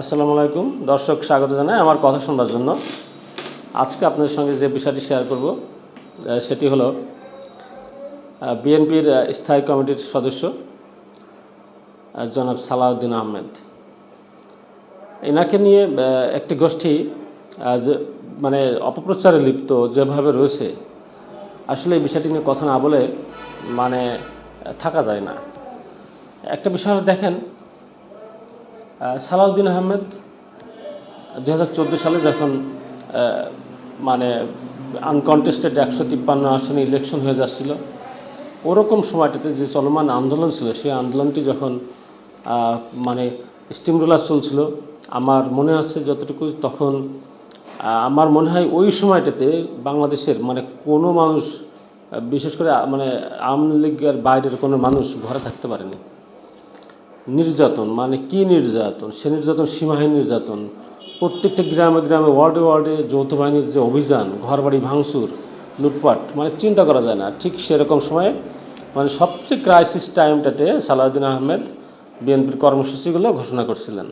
আসসালামু আলাইকুম। দর্শক, স্বাগত জানাই আমার কথা শোনার জন্য। আজকে আপনাদের সঙ্গে যে বিষয়টি শেয়ার করব সেটি হলো বিএনপির স্থায়ী কমিটির সদস্য জনাব সালাউদ্দিন আহমেদ। এনাকে নিয়ে একটি গোষ্ঠী মানে অপপ্রচারে লিপ্ত যেভাবে রয়েছে, আসলে এই বিষয়টি নিয়ে কথা না বলে মানে থাকা যায় না। একটা বিষয় দেখেন সালাউদ্দিন আহমেদ দু হাজার চোদ্দ সালে যখন মানে আনকনটেস্টেড একশো তিপ্পান্ন আসনে ইলেকশন হয়ে যাচ্ছিল, ওরকম সময়টাতে যে চলমান আন্দোলন ছিল, সেই আন্দোলনটি যখন মানে স্টিম রোলার চলছিল, আমার মনে আছে যতটুকু, তখন আমার মনে হয় ওই সময়টাতে বাংলাদেশের মানে কোনো মানুষ, বিশেষ করে মানে আওয়ামী লীগের বাইরের কোনো মানুষ ঘরে থাকতে পারেনি। নির্যাতন মানে কি নির্যাতন? সে নির্যাতন সীমাহীন নির্যাতন। প্রত্যেকটা গ্রামে গ্রামে ওয়ার্ডে ওয়ার্ডে যৌথ বাহিনীর যে অভিযান ঘরবাড়ি ভাঙচুর লুটপাট মানে চিন্তা করা যায় না। ঠিক সেরকম সময়ে মানে সবচেয়ে ক্রাইসিস টাইমটাতে সালাউদ্দিন আহমেদ বিএনপির কর্মসূচিগুলো ঘোষণা করছিলেন।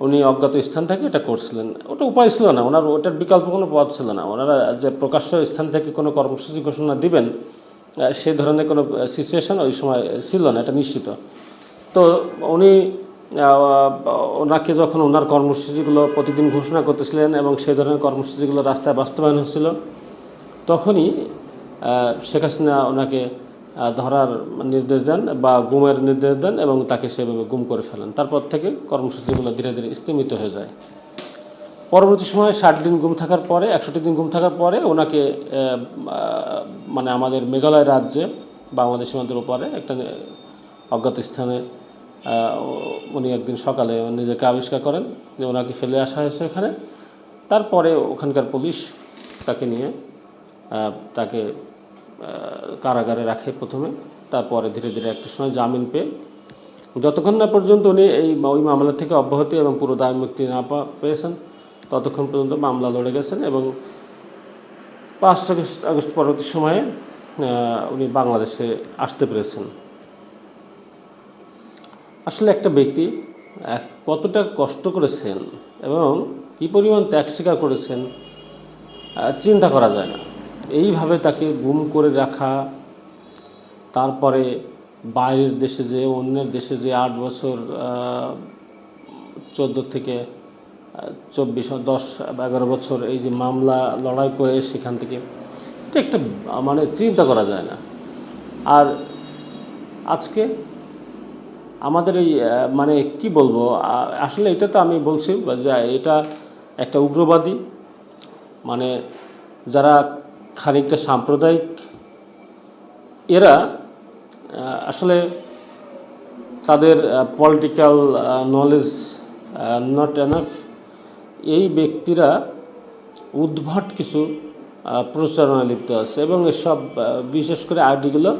উনি অজ্ঞাত স্থান থেকে এটা করছিলেন। ওটা উপায় ছিল না। ওনার ওটার বিকল্প কোনো পথ ছিল না। ওনারা যে প্রকাশ্য স্থান থেকে কোনো কর্মসূচি ঘোষণা দিবেন আহ, সে ধরনের কোনো সিচুয়েশন ওই সময় ছিল না এটা নিশ্চিত। তো উনি ওনাকে যখন ওনার কর্মসূচিগুলো প্রতিদিন ঘোষণা করতেছিলেন এবং সেই ধরনের কর্মসূচিগুলো রাস্তায় বাস্তবায়ন হচ্ছিল, তখনই শেখ হাসিনা ওনাকে ধরার নির্দেশ দেন বা গুমের নির্দেশ দেন এবং তাকে সেভাবে গুম করে ফেলেন। তারপর থেকে কর্মসূচিগুলো ধীরে ধীরে স্তীমিত হয়ে যায়। পরবর্তী সময়ে ষাট দিন গুম থাকার পরে, একষট্টি দিন গুম থাকার পরে ওনাকে মানে আমাদের মেঘালয় রাজ্যে বাংলাদেশ সীমান্তের ওপারে একটা অজ্ঞাত স্থানে উনি একদিন সকালে নিজেকে আবিষ্কার করেন যে ওনাকে ফেলে আসা হয়েছে এখানে তারপরে ওখানকার পুলিশ তাকে নিয়ে তাকে কারাগারে রাখে প্রথমে। তারপরে ধীরে ধীরে একটা সময় জামিন পেয়ে। যতক্ষণ না পর্যন্ত উনি এই ওই মামলা থেকে অব্যাহতি এবং পুরো দায় মুক্তি না পেয়েছেন, ততক্ষণ পর্যন্ত মামলা লড়ে গেছেন এবং পাঁচ আগস্ট আগস্ট পরবর্তী সময়ে উনি বাংলাদেশে আসতে পেরেছেন। আসলে একটা ব্যক্তি কতটা কষ্ট করেছেন এবং কী পরিমাণ ত্যাগ স্বীকার করেছেন চিন্তা করা যায় না। এইভাবে তাকে গুম করে রাখা, তারপরে বাইরের দেশে যে অন্যের দেশে যে আট বছর চোদ্দ থেকে চব্বিশ, দশ, এগারো বছর এই যে মামলা, লড়াই করে সেখান থেকে, এটা একটা মানে চিন্তা করা যায় না। আর আজকে আমাদের এই মানে কি বলব আসলে এটা তো আমি বলছি যে এটা একটা উগ্রবাদী মানে যারা খানিকটা সাম্প্রদায়িক, এরা আসলে তাদের পলিটিক্যাল নলেজ নট এনাফ এই ব্যক্তিরা উদ্ভট কিছু প্রচারণা লিপ্ত আছে এবং এসব বিশেষ করে আইডিগুলো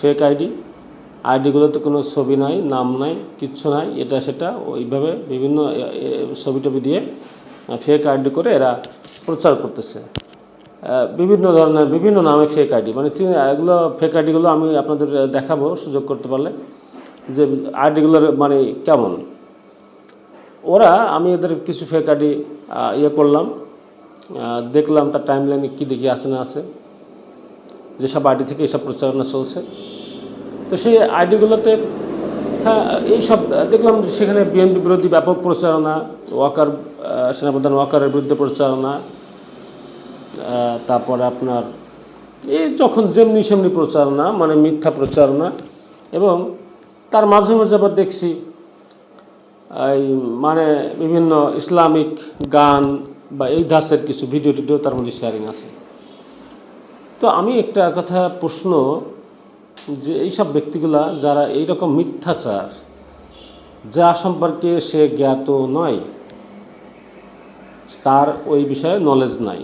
ফেক আইডি আইডিগুলোতে কোনো ছবি নাই, নাম নাই, কিচ্ছু নাই, এটা সেটা ওইভাবে বিভিন্ন ছবি টবি দিয়ে ফেক আইডি করে এরা প্রচার করতেছে। বিভিন্ন ধরনের, বিভিন্ন নামে ফেক আইডি মানে এগুলো ফেক আইডিগুলো আমি আপনাদের দেখাবো, সুযোগ করতে পারলে, যে আইডিগুলোর মানে কেমন। ওরা, আমি এদের কিছু ফেক আইডি ইয়ে করলাম দেখলাম তার টাইম লাইনে কী দেখি আছে না আছে, যেসব আইডি থেকে এসব প্রচারণা চলছে। তো সেই আইডিগুলোতে হ্যাঁ এইসব দেখলাম যে সেখানে বিএনপি বিরোধী ব্যাপক প্রচারণা, ওয়াকার সেনাপ্রধান ওয়াকারের বিরুদ্ধে প্রচারণা তারপরে আপনার এই যখন যেমনি সেমনি প্রচারণা মানে মিথ্যা প্রচারণা, এবং তার মাঝে মাঝে আবার দেখছি, এই মানে বিভিন্ন ইসলামিক গান বা এই ধাঁচের কিছু ভিডিও টিডিও তার মধ্যে শেয়ারিং আছে। তো আমি একটা কথা, প্রশ্ন যে এইসব ব্যক্তিগুলা যারা এইরকম মিথ্যাচার, যা সম্পর্কে সে জ্ঞাত নয়, তার ওই বিষয়ে নলেজ নাই।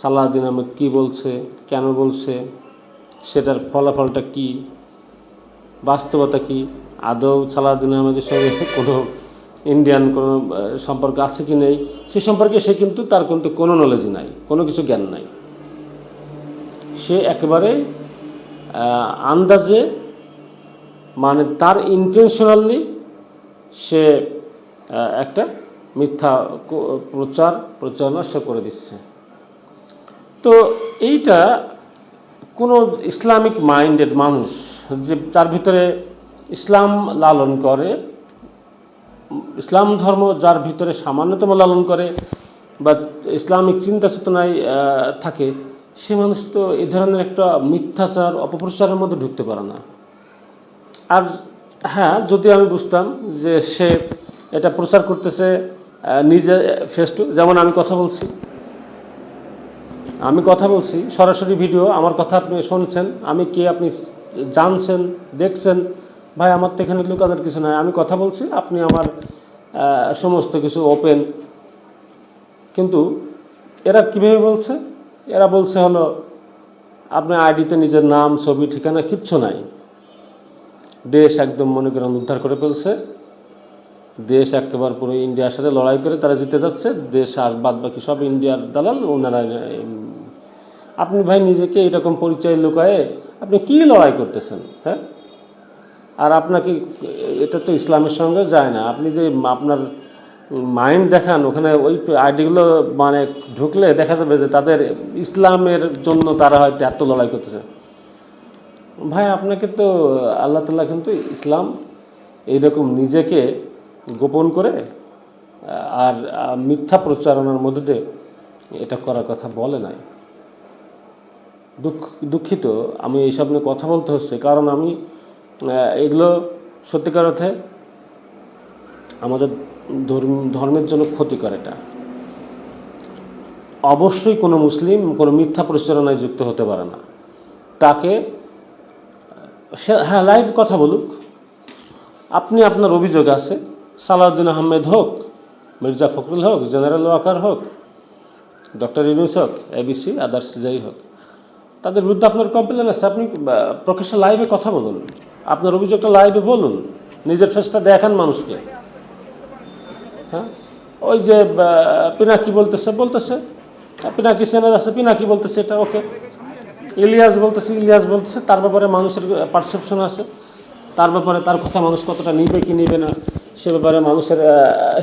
সালাউদ্দিন আহমেদ কী বলছে, কেন বলছে, সেটার ফলাফলটা কি, বাস্তবতা কি, আদৌ সালাউদ্দিন আহমেদের সঙ্গে কোনো ইন্ডিয়ান কোনো সম্পর্ক আছে কি নেই, সে সম্পর্কে সে কিন্তু তার কিন্তু কোনো নলেজ নাই, কোনো কিছু জ্ঞান নাই। সে একেবারে আন্দাজে মানে তার ইন্টেনশনালি সে একটা মিথ্যা প্রচার, প্রচারণা সে করে দিচ্ছে। তো এইটা কোনো ইসলামিক মাইন্ডেড মানুষ যে তার ভিতরে ইসলাম লালন করে, ইসলাম ধর্ম যার ভিতরে সামান্যতম লালন করে বা ইসলামিক চিন্তা চেতনায় থাকে সে মানুষ তো এই ধরনের একটা মিথ্যাচার, অপপ্রচারের মধ্যে ঢুকতে পারে না। আর হ্যাঁ যদি আমি বুঝতাম যে সে এটা প্রচার করতেছে নিজে ফেস টু যেমন আমি কথা বলছি। আমি কথা বলছি, সরাসরি ভিডিও আমার কথা আপনি শুনছেন, আমি কে, আপনি জানছেন, দেখছেন, ভাই, আমার তো এখানে লুকানোর কিছু নাই, আমি কথা বলছি, আপনি আমার সমস্ত কিছু ওপেন কিন্তু এরা কীভাবে বলছে? এরা বলছে হলো, আপনার আইডিতে নিজের নাম, ছবি, ঠিকানা কিচ্ছু নাই। দেশ একদম মনে করেন উদ্ধার করে ফেলছে। দেশ একেবারে পুরো ইন্ডিয়ার সাথে লড়াই করে তারা জিতে যাচ্ছে। দেশ আর বাদ বাকি সব ইন্ডিয়ার দালাল, ওনারা আপনি ভাই নিজেকে এরকম পরিচয় লুকায়ে আপনি কি লড়াই করতেছেন হ্যাঁ? আর আপনাকে, এটা তো ইসলামের সঙ্গে যায় না। আপনি যে আপনার মাইন্ড দেখান, ওখানে ওই আইডিগুলো মানে ঢুকলে দেখা যাবে যে তাদের ইসলামের জন্য তারা হয়তো এত লড়াই করতেছে। ভাই, আপনাকে তো আল্লাহ তাল্লাহ কিন্তু ইসলাম এইরকম নিজেকে গোপন করে, আর মিথ্যা প্রচারণার মধ্যে দিয়ে এটা করার কথা বলে নাই। দুঃখ, দুঃখিত, আমি এইসব নিয়ে কথা বলতে হচ্ছে, কারণ আমি এগুলো সত্যিকার অর্থে আমাদের ধর্মের জন্য ক্ষতিকর এটা। অবশ্যই কোনো মুসলিম কোনো মিথ্যা প্রচারণায় যুক্ত হতে পারে না। তাকে, সে হ্যাঁ লাইভ কথা বলুক। আপনি আপনার অভিযোগ আছে, সালাউদ্দিন আহমেদ হোক, মির্জা ফখরুল হোক, জেনারেল ওয়াকার হোক, ডক্টর ইউনুস হোক এবিসি আদার্স যাই হোক, তাদের বিরুদ্ধে আপনার কমপ্লেন আছে, আপনি প্রকাশ্যে লাইভে কথা বলুন। আপনার অভিযোগটা লাইভে বলুন। নিজের ফেসটা দেখান মানুষকে। হ্যাঁ? ওই যে পিনাকি বলতেছে বলতেছে। পিনাকি সেনার আছে, পিনাকি বলতেছে এটা, ওকে। ইলিয়াস বলতেছে ইলিয়াস বলতেছে, তার ব্যাপারে মানুষের পারসেপশন আছে। তার ব্যাপারে তার কথা মানুষ কতটা নিবে কি নিবে না, সে ব্যাপারে মানুষের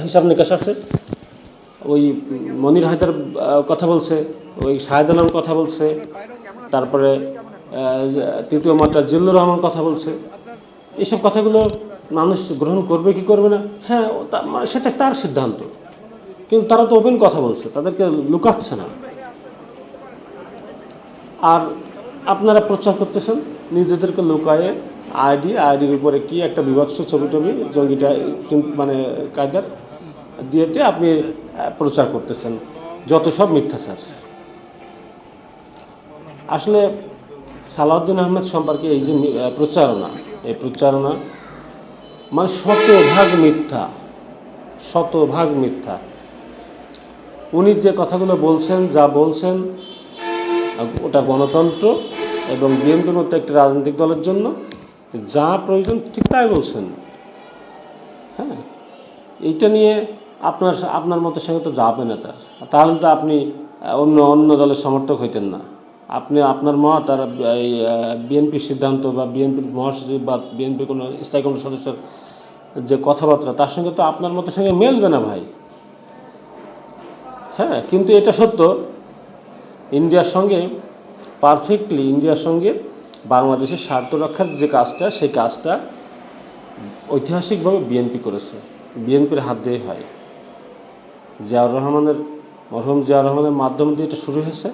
হিসাব নিকাশ আছে। ওই মনির হায়দার কথা বলছে, ওই শাহেদ আলম কথা বলছে, তারপরে তৃতীয় মাত্রা জিল্লুর রহমান কথা বলছে। এইসব কথাগুলো মানুষ গ্রহণ করবে কি করবে না? হ্যাঁ মানে সেটা তার সিদ্ধান্ত। কিন্তু তারা তো ওপেন কথা বলছে, তাদেরকে লুকাচ্ছে না। আর আপনারা প্রচার করতেছেন নিজেদেরকে লুকায়ে আইডি আইডির উপরে কি একটা বিভৎস ছবি টবি জঙ্গিটা মানে কায়দার দিয়েতে আপনি প্রচার করতেছেন, যত সব মিথ্যাচার। আসলে সালাউদ্দিন আহমেদ সম্পর্কে এই যে প্রচারণা, এই প্রচারণা মানে শতভাগ মিথ্যা শতভাগ মিথ্যা। উনি যে কথাগুলো বলছেন, যা বলছেন, ওটা গণতন্ত্র এবং বিএনপির মতো একটি রাজনৈতিক দলের জন্য, যা প্রয়োজন ঠিক তাই বলছেন। হ্যাঁ এইটা নিয়ে আপনার আপনার মতো সঙ্গে তো যাবে না তার। তাহলে তো আপনি অন্য অন্য দলের সমর্থক হইতেন না। আপনি আপনার মত আর, এই বিএনপির সিদ্ধান্ত বা বিএনপির মহাসচিব বা বিএনপির কোনো স্থায়ী কোনো সদস্যের যে কথাবার্তা, তার সঙ্গে তো আপনার মতো সঙ্গে মেলবে না ভাই। হ্যাঁ কিন্তু এটা সত্য, ইন্ডিয়ার সঙ্গে পারফেক্টলি ইন্ডিয়ার সঙ্গে বাংলাদেশের স্বার্থ রক্ষার যে কাজটা, সেই কাজটা ঐতিহাসিকভাবে বিএনপি করেছে। বিএনপির হাত দিয়ে হয়। জিয়াউর রহমানের, মরহুম জিয়াউর রহমানের মাধ্যম দিয়ে এটা শুরু হয়েছে।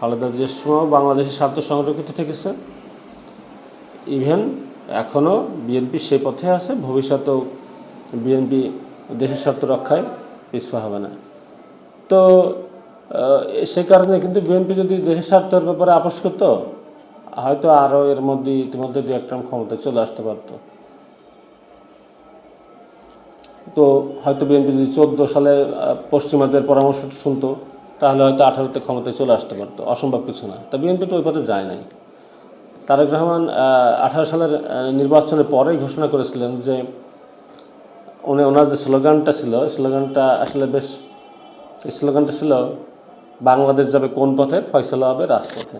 খালেদা যে সময় বাংলাদেশের স্বার্থ সংরক্ষিত থেকেছে। ইভেন এখনও বিএনপি সে পথে আছে, ভবিষ্যতেও বিএনপি দেশের স্বার্থ রক্ষায় পিছপা হবে না। তো সে কারণে কিন্তু বিএনপি যদি দেশের স্বার্থের ব্যাপারে আপোষ করতো, হয়তো আরও এর মধ্যে ইতিমধ্যে দু, একটা ক্ষমতায় চলে আসতে পারতো। তো, হয়তো বিএনপি যদি চোদ্দ সালে পশ্চিমাদের পরামর্শ শুনতো, তাহলে হয়তো আঠারোতে ক্ষমতায় চলে আসতে পারতো। অসম্ভব কিছু না। তা বিএনপি তো ওই পথে যায় নাই। তারেক রহমান আঠারো সালের নির্বাচনের পরেই ঘোষণা করেছিলেন যে উনি ওনার যে স্লোগানটা ছিল স্লোগানটা আসলে বেশ স্লোগানটা ছিল, বাংলাদেশ যাবে কোন পথে, ফয়সলা হবে রাজপথে।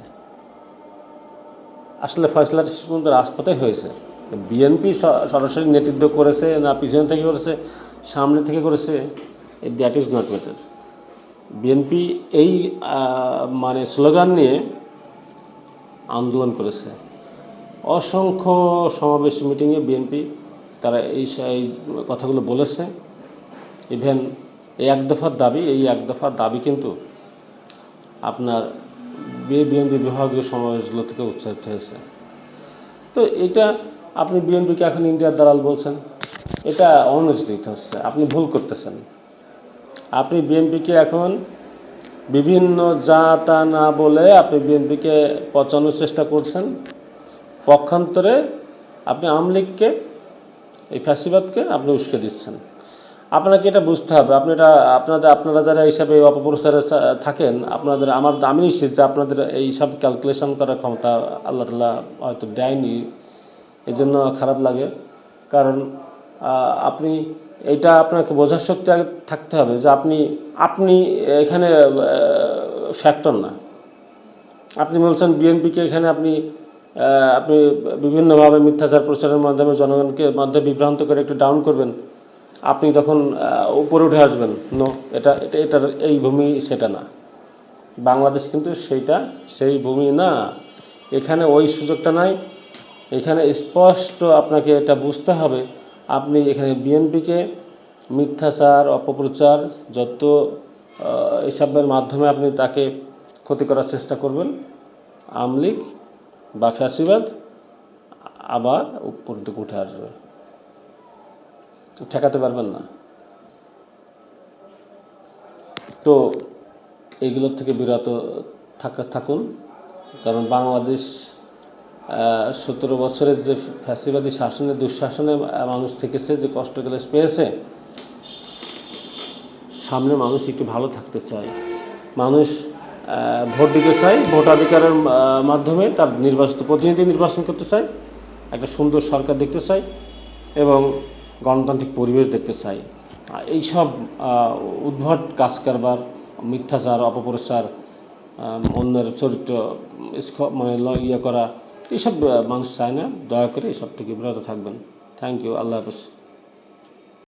আসলে ফয়সলাটা শেষ পর্যন্ত রাজপথে হয়েছে। বিএনপি সরাসরি নেতৃত্ব করেছে না, পিছনে থেকে করেছে, সামনে থেকে করেছে that is not matter. BNP এই মানে স্লোগান নিয়ে আন্দোলন করেছে। অসংখ্য সমাবেশ মিটিংয়ে বিএনপি তারা এই কথাগুলো বলেছে। ইভেন এই এক দফার দাবি, এই এক দফার দাবি কিন্তু আপনার বিএনপি বিভাগীয় সমাবেশগুলো থেকে উচ্চারিত হয়েছে। তো এটা আপনি বিএনপিকে এখন ইন্ডিয়ার দালাল বলছেন, এটা অনৈতিক হচ্ছে, আপনি ভুল করতেছেন। আপনি বিএনপিকে এখন বিভিন্ন যা তা না বলে আপনি বিএনপিকে পচানোর চেষ্টা করছেন। পক্ষান্তরে আপনি আমলিগকে এই ফ্যাসিবাদকে আপনি উস্কে দিচ্ছেন। আপনাকে এটা বুঝতে হবে। আপনি এটা, আপনাদের, আপনারা যারা এই অপপ্রচারে থাকেন, আপনাদের, আমার আমি নিশ্চিত যে আপনাদের এই সব ক্যালকুলেশন করার ক্ষমতা আল্লাহ তালা হয়তো দেয়নি। এই জন্য খারাপ লাগে। কারণ আপনি এটা আপনাকে বোঝার শক্তি থাকতে হবে যে আপনি আপনি এখানে ফ্যাক্টর না। আপনি বলছেন বিএনপিকে এখানে আপনি আপনি বিভিন্নভাবে মিথ্যাচার প্রচারের মাধ্যমে জনগণকে মধ্যে বিভ্রান্ত করে একটু ডাউন করবেন। আপনি তখন উপরে উঠে আসবেন। নো এটা এটা, এটার এই ভূমি সেটা না। বাংলাদেশ কিন্তু সেইটা, সেই ভূমি না। এখানে ওই সুযোগটা নাই। এখানে স্পষ্ট আপনাকে এটা বুঝতে হবে আপনি এখানে বিএনপিকে মিথ্যাচার, অপপ্রচার, যত এসবের মাধ্যমে আপনি তাকে ক্ষতি করার চেষ্টা করবেন আমলিগ বা ফ্যাসিবাদ আবার উপর দিকে উঠে আসবে। ঠেকাতে পারবেন না। তো এগুলোর থেকে বিরত থাকা, থাকুন, কারণ বাংলাদেশ সতেরো বছরের যে ফ্যাসিবাদী শাসনে, দুঃশাসনে মানুষ থেকেছে, যে কষ্ট ক্লেশ পেয়েছে, সামনে মানুষ একটু ভালো থাকতে চায়। মানুষ ভোট দিতে চায়, ভোটাধিকারের মাধ্যমে তার নির্বাচিত প্রতিনিধি নির্বাচন করতে চায়, একটা সুন্দর সরকার দেখতে চায় এবং গণতান্ত্রিক পরিবেশ দেখতে চাই এইসব উদ্ভট কাজ কারবার, মিথ্যাচার, অপপ্রচার অন্যের চরিত্র মানে ইয়ে করা এইসব আহ, মানুষ চায় না। দয়া করে এসব থেকে বিরত থাকবেন। থ্যাংক ইউ আল্লাহ হাফেজ।